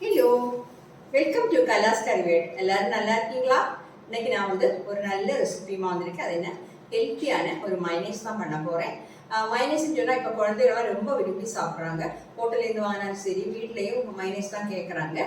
Hello welcome to கலாஸ் கரிவேட் எல்லாரும் நல்லா இருக்கீங்களா? இன்னைக்கு நான் வந்து ஒரு நல்ல ரெசிபிமா வந்திருக்கேன் அது என்ன? ஹெல்த்தியான ஒரு மைனஸ் தான் பண்ண போகிறேன் மைனஸ்ன்னு சொன்னால் இப்போ குழந்தைகள்லாம் ரொம்ப விரும்பி சாப்பிட்றாங்க ஹோட்டல்லேருந்து வாங்கினாலும் சரி வீட்லேயும் மைனஸ் தான் கேட்குறாங்க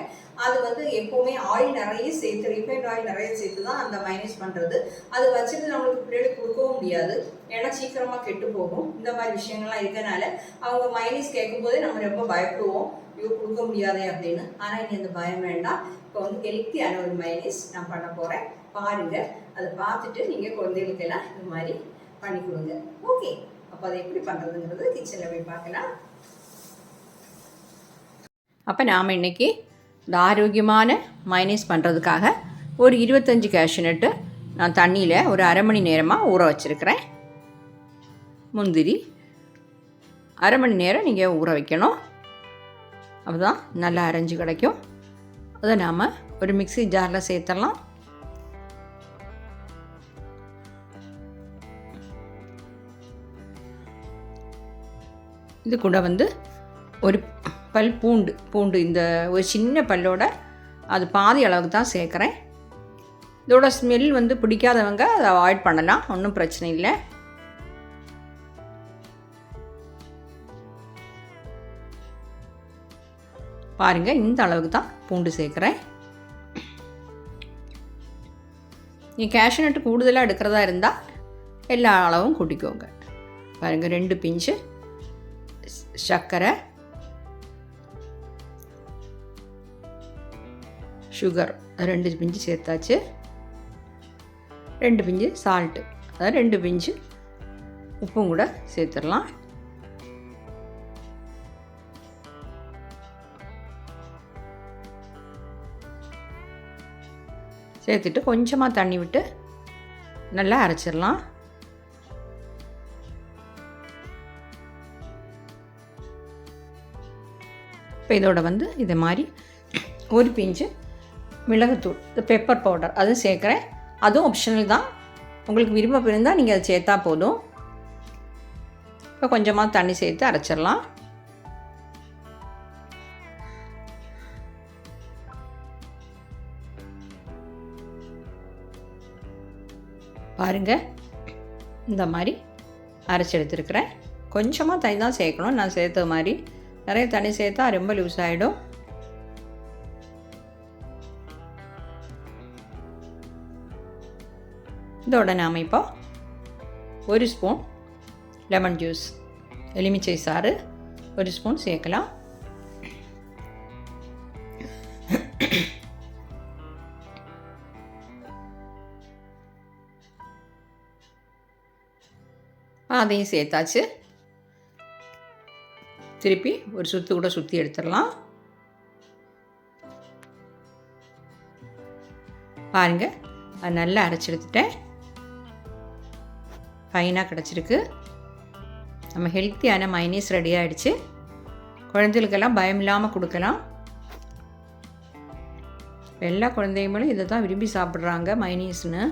அது வந்து எப்போவுமே ஆயில் நிறைய சேர்த்து ரிஃபைண்ட் ஆயில் நிறைய சேர்த்து தான் அந்த மைனஸ் பண்ணுறது அது வச்சுட்டு நம்மளுக்கு பிள்ளைகளுக்கு கொடுக்கவும் முடியாது ஏன்னா சீக்கிரமாக கெட்டு போகும் இந்த மாதிரி விஷயங்கள்லாம் இருக்கனால அவங்க மைனஸ் கேட்கும்போதே நம்ம ரொம்ப பயப்படுவோம் ஐயோ கொடுக்க முடியாதே அப்படின்னு ஆனால் இனி அந்த பயம் வேண்டாம் இப்போ வந்து ஹெல்த்தியான ஒரு மைனஸ் நான் பண்ண போகிறேன் பாருங்க. அதை பார்த்துட்டு நீங்கள் குழந்தைகளுக்கு எல்லாம் இது மாதிரி பண்ணி கொடுங்க. ஓகே அப்போ அதை எப்படி பண்ணுறதுங்கிறது கிச்சனில் போய் பார்க்கலாம். அப்போ நாம் இன்றைக்கி இந்த ஆரோக்கியமான மைனஸ் பண்ணுறதுக்காக ஒரு இருபத்தஞ்சி கேஷ்யூநட்டு நான் தண்ணியில் ஒரு அரை மணி நேரமாக ஊற வச்சுருக்கிறேன். முந்திரி அரை மணி நேரம் நீங்கள் ஊற வைக்கணும். அப்போ தான் நல்லா அரைஞ்சி கிடைக்கும். அதை நாம் ஒரு மிக்ஸி ஜாரில் சேர்த்துடலாம். இது கூட வந்து ஒரு பல் பூண்டு பூண்டு. இந்த ஒரு சின்ன பல்லோட அது பாதி அளவுக்கு தான் சேர்க்குறேன். இதோட ஸ்மெல் வந்து பிடிக்காதவங்க அதை அவாய்ட் பண்ணலாம். ஒன்றும் பிரச்சனை இல்லை. பாருங்கள் இந்த அளவுக்கு தான் பூண்டு சேர்க்குறேன். நீ கேஷ்நட்டு கூடுதலாக எடுக்கிறதா இருந்தால் எல்லா அளவும் கூட்டிக்கோங்க. பாருங்கள் ரெண்டு பிஞ்சு. சர்க்கரை சுகர் ரெண்டு பிஞ்சு சேர்த்தாச்சு. ரெண்டு பிஞ்சு சால்ட்டு அதாவது ரெண்டு பிஞ்சு உப்பும் கூட சேர்த்துடலாம். சேர்த்துட்டு கொஞ்சமாக தண்ணி விட்டு நல்லா அரைச்சிடலாம். இப்போ இதோட வந்து இது மாதிரி ஒரு பிஞ்சு மிளகுத்தூள் இந்த பெப்பர் பவுடர் அதுவும் சேர்க்குறேன். அதுவும் ஆப்ஷனல் தான். உங்களுக்கு விருப்பம் இருந்தால் நீங்கள் அதை சேர்த்தா போதும். இப்போ கொஞ்சமாக தண்ணி சேர்த்து அரைச்சிடலாம். பாருங்கள் இந்த மாதிரி அரைச்சி எடுத்துருக்குறேன். கொஞ்சமாக தண்ணி தான் சேர்க்கணும். நான் சேர்த்த மாதிரி நிறைய தண்ணி சேர்த்தா ரொம்ப லூஸ் ஆகிடும் இதோட நாம் இப்போ ஒரு ஸ்பூன் லெமன் ஜூஸ் எலுமிச்சை சாறு ஒரு ஸ்பூன் சேர்க்கலாம். அதையும் சேர்த்தாச்சு. திருப்பி ஒரு சுற்று கூட சுற்றி எடுத்துடலாம். பாருங்கள் அது நல்லா அரைச்சி எடுத்துட்டேன். ஃபைனாக கிடச்சிருக்கு. நம்ம ஹெல்த்தியான மைனீஸ் ரெடி ஆகிடுச்சு குழந்தைகளுக்கெல்லாம் பயம் இல்லாமல் கொடுக்கலாம். எல்லா குழந்தைங்களும் இதை தான் விரும்பி சாப்பிட்றாங்க மைனீஸ்னு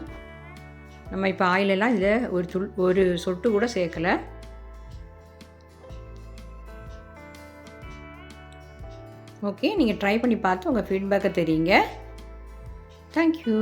நம்ம இப்போ ஆயிலெல்லாம் இதில் ஒரு சொல் ஒரு சொட்டு கூட சேர்க்கலை. ஓகே நீங்கள் ட்ரை பண்ணி பார்த்து உங்கள் ஃபீட்பேக்கை தெரியுங்க. தேங்க்யூ